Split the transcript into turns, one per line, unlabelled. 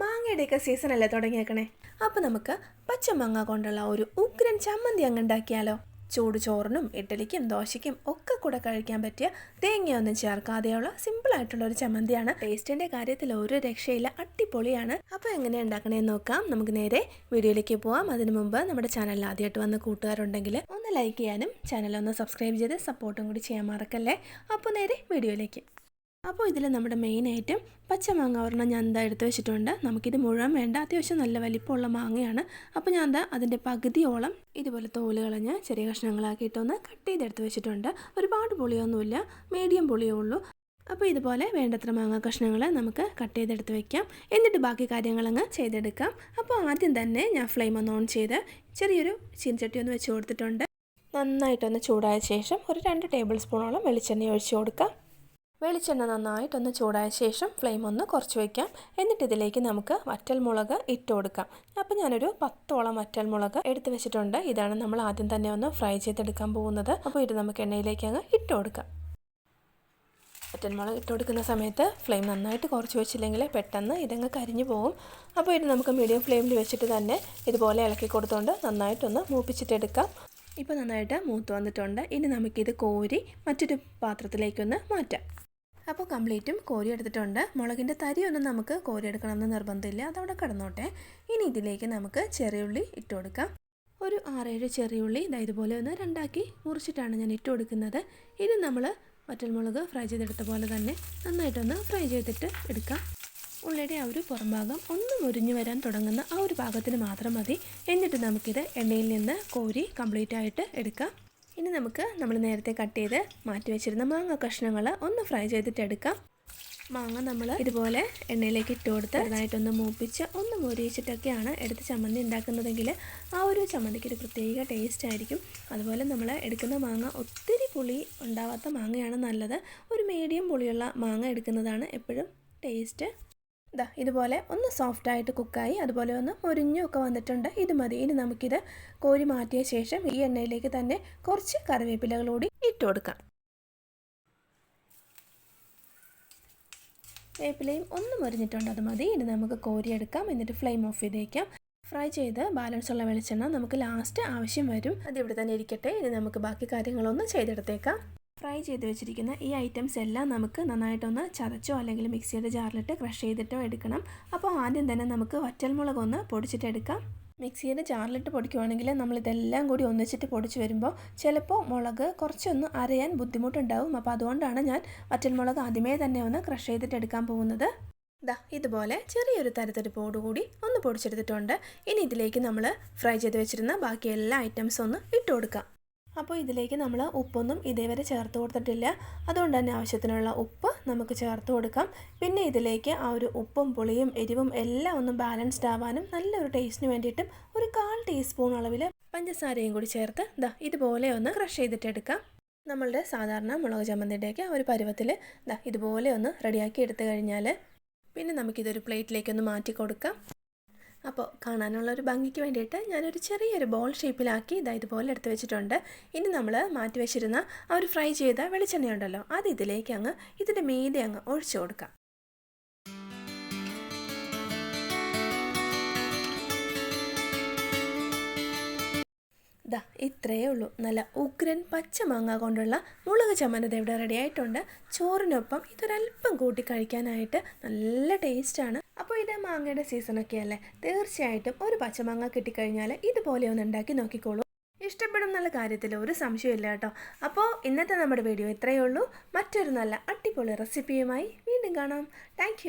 മാങ്ങയുടെയൊക്കെ season അല്ലേ തുടങ്ങിയേക്കണേ? അപ്പോൾ നമുക്ക് പച്ചമാങ്ങ കൊണ്ടുള്ള ഒരു ഉഗ്രൻ ചമ്മന്തി അങ്ങ് ഉണ്ടാക്കിയാലോ? ചൂട് ചോറിനും ഇഡ്ഡലിക്കും ദോശയ്ക്കും ഒക്കെ കൂടെ കഴിക്കാൻ പറ്റിയ തേങ്ങയൊന്നും ചേർക്കാതെയുള്ള സിമ്പിൾ ആയിട്ടുള്ള ഒരു ചമ്മന്തിയാണ്. ടേസ്റ്റിന്റെ കാര്യത്തിൽ ഒരു രക്ഷയില്ല അടിപൊളിയാണ്. അപ്പോൾ എങ്ങനെ ഉണ്ടാക്കണേന്ന് നോക്കാം. നമുക്ക് നേരെ വീഡിയോയിലേക്ക് പോവാം. അതിനു മുമ്പ് നമ്മുടെ ചാനൽ ആദ്യമായിട്ട് വന്ന കൂട്ടുകാരുണ്ടെങ്കിൽ ഒന്ന് ലൈക്ക് ചെയ്യാനും ചാനൽ ഒന്ന് സബ്സ്ക്രൈബ് ചെയ്ത് സപ്പോർട്ടും കൂടി ചെയ്യാൻ മറക്കല്ലേ? അപ്പോൾ നേരെ വീഡിയോയിലേക്ക് അപ്പോൾ ഇതിൽ നമ്മുടെ ഐറ്റം പച്ചമാങ്ങ ഒരെണ്ണം ഞാൻ എന്താ എടുത്ത് വെച്ചിട്ടുണ്ട്. നമുക്കിത് മുഴുവൻ വേണ്ട. അത്യാവശ്യം നല്ല വലിപ്പമുള്ള മാങ്ങയാണ്. അപ്പോൾ ഞാൻ എന്താ അതിന്റെ പകുതിയോളം ഇതുപോലെ തോൽ കളഞ്ഞ് ചെറിയ കഷ്ണങ്ങളാക്കിയിട്ടൊന്ന് കട്ട് ചെയ്തെടുത്ത് വെച്ചിട്ടുണ്ട്. ഒരുപാട് പുളിയൊന്നുമില്ല. മീഡിയം പുളിയേ ഉള്ളൂ. അപ്പോൾ ഇതുപോലെ വേണ്ടത്ര മാങ്ങ കഷ്ണങ്ങൾ നമുക്ക് കട്ട് ചെയ്തെടുത്ത് വെക്കാം. എന്നിട്ട് ബാക്കി കാര്യങ്ങളങ്ങ് ചെയ്തെടുക്കാം. അപ്പോൾ ആദ്യം തന്നെ ഞാൻ ഫ്ലെയിം ഒന്ന് ഓൺ ചെയ്ത് ചെറിയൊരു ചീനച്ചട്ടി ഒന്ന് വെച്ച് കൊടുത്തിട്ടുണ്ട്. നന്നായിട്ടൊന്ന് ചൂടായ ശേഷം ഒരു രണ്ട് ടേബിൾ സ്പൂണോളം വെളിച്ചെണ്ണ ഒഴിച്ച് കൊടുക്കാം. വെളിച്ചെണ്ണ നന്നായിട്ടൊന്ന് ചൂടായ ശേഷം ഫ്ലെയിം ഒന്ന് കുറച്ച് വയ്ക്കാം എന്നിട്ട് ഇതിലേക്ക് നമുക്ക് വറ്റൽമുളക് ഇട്ട് കൊടുക്കാം. അപ്പോൾ ഞാനൊരു പത്തോളം വറ്റൽമുളക് എടുത്ത് വെച്ചിട്ടുണ്ട്. ഇതാണ് നമ്മൾ ആദ്യം തന്നെ ഒന്ന് ഫ്രൈ ചെയ്തെടുക്കാൻ പോകുന്നത്. അപ്പോൾ ഇത് നമുക്ക് എണ്ണയിലേക്ക് അങ്ങ് ഇട്ട് കൊടുക്കാം. വറ്റൽമുളക് ഇട്ട് കൊടുക്കുന്ന സമയത്ത് ഫ്ലെയിം നന്നായിട്ട് കുറച്ച് വെച്ചില്ലെങ്കിൽ പെട്ടെന്ന് ഇതങ്ങ് കരിഞ്ഞു പോകും അപ്പോൾ ഇത് നമുക്ക് മീഡിയം ഫ്ലെയിമിൽ വെച്ചിട്ട് തന്നെ ഇതുപോലെ ഇളക്കി കൊടുത്തുകൊണ്ട് നന്നായിട്ടൊന്ന് മൂപ്പിച്ചിട്ടെടുക്കാം. ഇപ്പോൾ നന്നായിട്ട് മൂത്ത് വന്നിട്ടുണ്ട്. ഇനി നമുക്കിത് കോരി മറ്റൊരു പാത്രത്തിലേക്കൊന്ന് മാറ്റാം. അപ്പോൾ കംപ്ലീറ്റും കോരി എടുത്തിട്ടുണ്ട്. മുളകിന്റെ തരിയൊന്നും നമുക്ക് കോരി എടുക്കണമെന്ന് നിർബന്ധമില്ല. അതവിടെ കിടന്നോട്ടെ. ഇനി ഇതിലേക്ക് നമുക്ക് ചെറിയുള്ളി ഇട്ട് കൊടുക്കാം. ഒരു ആറേഴ് ചെറിയുള്ളി ഇതാ ഇതുപോലെ ഒന്ന് രണ്ടാക്കി മുറിച്ചിട്ടാണ് ഞാൻ ഇട്ട് കൊടുക്കുന്നത്. ഇനി നമ്മൾ വറ്റൽമുളക് ഫ്രൈ ചെയ്തെടുത്ത പോലെ തന്നെ നന്നായിട്ടൊന്ന് ഫ്രൈ ചെയ്തിട്ട് എടുക്കാം. ഉള്ളിയുടെ ആ ഒരു പുറം ഭാഗം ഒന്ന് മുരിഞ്ഞു വരാൻ തുടങ്ങുന്ന ആ ഒരു ഭാഗത്തിന് മാത്രം മതി. എന്നിട്ട് നമുക്കിത് എണ്ണയിൽ നിന്ന് കോരി കംപ്ലീറ്റ് ആയിട്ട് എടുക്കാം. ഇനി നമുക്ക് നമ്മൾ നേരത്തെ കട്ട് ചെയ്ത് മാറ്റി വെച്ചിരുന്ന മാങ്ങ കഷ്ണങ്ങൾ ഒന്ന് ഫ്രൈ ചെയ്തിട്ട് എടുക്കാം. മാങ്ങ നമ്മൾ ഇതുപോലെ എണ്ണയിലേക്ക് ഇട്ട് കൊടുത്ത് ചെറുതായിട്ടൊന്ന് മൂപ്പിച്ച് ഒന്ന് മുരിയിച്ചിട്ടൊക്കെയാണ് എടുത്ത് ചമ്മന്തി ഉണ്ടാക്കുന്നതെങ്കിൽ ആ ഒരു ചമ്മന്തിക്ക് ഒരു പ്രത്യേക ടേസ്റ്റ് ആയിരിക്കും. അതുപോലെ നമ്മൾ എടുക്കുന്ന മാങ്ങ ഒത്തിരി പുളി ഉണ്ടാവാത്ത മാങ്ങയാണ് നല്ലത്. ഒരു മീഡിയം പുളിയുള്ള മാങ്ങ എടുക്കുന്നതാണ് എപ്പോഴും ടേസ്റ്റ് ഇതാ ഇതുപോലെ ഒന്ന് സോഫ്റ്റ് സോഫ്റ്റായിട്ട് കുക്കായി അതുപോലെ ഒന്ന് മുരിഞ്ഞു ഒക്കെ വന്നിട്ടുണ്ട്. ഇത് മതി. ഇനി നമുക്കിത് കോരി മാറ്റിയ ശേഷം ഈ എണ്ണയിലേക്ക് തന്നെ കുറച്ച് കറിവേപ്പിലകൾ കൂടി ഇട്ട് കൊടുക്കാം. വേപ്പിലയും ഒന്ന് മുരിഞ്ഞിട്ടുണ്ട്. അത് മതി. ഇനി നമുക്ക് കോരിയെടുക്കാം. എന്നിട്ട് ഫ്ലെയിം ഓഫ് ചെയ്തേക്കാം. ഫ്രൈ ചെയ്ത് ബാലൻസ് ഉള്ള വെളിച്ചെണ്ണ നമുക്ക് ലാസ്റ്റ് ആവശ്യം വരും. അത് ഇവിടെ തന്നെ ഇരിക്കട്ടെ. ഇനി നമുക്ക് ബാക്കി കാര്യങ്ങളൊന്ന് ചെയ്തെടുത്തേക്കാം. ഫ്രൈ ചെയ്ത് വെച്ചിരിക്കുന്ന ഈ ഐറ്റംസ് എല്ലാം നമുക്ക് നന്നായിട്ടൊന്ന് ചതച്ചോ അല്ലെങ്കിൽ മിക്സിയുടെ ജാറിലിട്ട് ക്രഷ് ചെയ്തിട്ടോ എടുക്കണം. അപ്പോൾ ആദ്യം തന്നെ നമുക്ക് വറ്റൽമുളക് ഒന്ന് പൊടിച്ചിട്ടെടുക്കാം. മിക്സിയുടെ ജാറിലിട്ട് പൊടിക്കുവാണെങ്കിൽ നമ്മളിതെല്ലാം കൂടി ഒന്നിച്ചിട്ട് പൊടിച്ച് വരുമ്പോൾ ചിലപ്പോൾ മുളക് കുറച്ചൊന്ന് അരയാൻ ബുദ്ധിമുട്ടുണ്ടാവും. അപ്പോൾ അതുകൊണ്ടാണ് ഞാൻ വറ്റൽമുളക് ആദ്യമേ തന്നെ ഒന്ന് ക്രഷ് ചെയ്തിട്ട് എടുക്കാൻ പോകുന്നത്. ദാ ഇതുപോലെ ചെറിയൊരു തരത്തെടുപ്പോടുകൂടി ഒന്ന് പൊടിച്ചെടുത്തിട്ടുണ്ട്. ഇനി ഇതിലേക്ക് നമ്മൾ ഫ്രൈ ചെയ്ത് വെച്ചിരുന്ന ബാക്കി എല്ലാ ഐറ്റംസും ഒന്ന് ഇട്ട് കൊടുക്കാം. അപ്പോൾ ഇതിലേക്ക് നമ്മൾ ഉപ്പൊന്നും ഇതേവരെ ചേർത്ത് കൊടുത്തിട്ടില്ല. അതുകൊണ്ട് തന്നെ ആവശ്യത്തിനുള്ള ഉപ്പ് നമുക്ക് ചേർത്ത് കൊടുക്കാം. പിന്നെ ഇതിലേക്ക് ആ ഒരു ഉപ്പും പുളിയും എരിവും എല്ലാം ഒന്ന് ബാലൻസ്ഡ് ആവാനും നല്ലൊരു ടേസ്റ്റിന് വേണ്ടിയിട്ടും ഒരു കാൽ ടീസ്പൂൺ അളവിൽ പഞ്ചസാരയും കൂടി ചേർത്ത് ദാ ഇതുപോലെ ഒന്ന് ക്രഷ് ചെയ്തിട്ടെടുക്കാം നമ്മളുടെ സാധാരണ മുളക് ചമ്മന്തിയുടെയൊക്കെ ഒരു പരുവത്തിൽ ദാ ഇതുപോലെ ഒന്ന് റെഡിയാക്കി എടുത്തു കഴിഞ്ഞാൽ പിന്നെ നമുക്കിതൊരു പ്ലേറ്റിലേക്കൊന്ന് മാറ്റി കൊടുക്കാം. അപ്പോൾ കാണാനുള്ള ഒരു ഭംഗിക്ക് വേണ്ടിയിട്ട് ഞാനൊരു ചെറിയൊരു ബോൾ ഷേപ്പിലാക്കി ഇതാ ഇതുപോലെ എടുത്ത് വെച്ചിട്ടുണ്ട്. ഇനി നമ്മൾ മാറ്റി വെച്ചിരുന്ന ആ ഒരു ഫ്രൈ ചെയ്ത വെളിച്ചെണ്ണ ഉണ്ടല്ലോ അത് ഇതിലേക്ക് അങ്ങ് ഇതിന്റെ മീതെ അങ്ങ് ഒഴിച്ചു കൊടുക്കാം. ദാ ഇത്രയേ ഉള്ളൂ. നല്ല ഉഗ്രൻ പച്ചമാങ്ങ കൊണ്ടുള്ള മുളക് ചമ്മന്തി ഇവിടെ റെഡി ആയിട്ടുണ്ട്. ചോറിനൊപ്പം ഇതൊരല്പം കൂട്ടി കഴിക്കാനായിട്ട് നല്ല ടേസ്റ്റാണ് മാങ്ങയുടെ സീസണൊക്കെ അല്ലേ തീർച്ചയായിട്ടും ഒരു പച്ചമാങ്ങ കിട്ടിക്കഴിഞ്ഞാൽ ഇതുപോലെ ഒന്ന് ഉണ്ടാക്കി നോക്കിക്കോളൂ. ഇഷ്ടപ്പെടും എന്നുള്ള കാര്യത്തിൽ ഒരു സംശയമില്ല കേട്ടോ. അപ്പോൾ ഇന്നത്തെ നമ്മുടെ വീഡിയോ ഇത്രയേ ഉള്ളൂ. മറ്റൊരു നല്ല അടിപൊളി റെസിപ്പിയുമായി വീണ്ടും കാണാം. താങ്ക്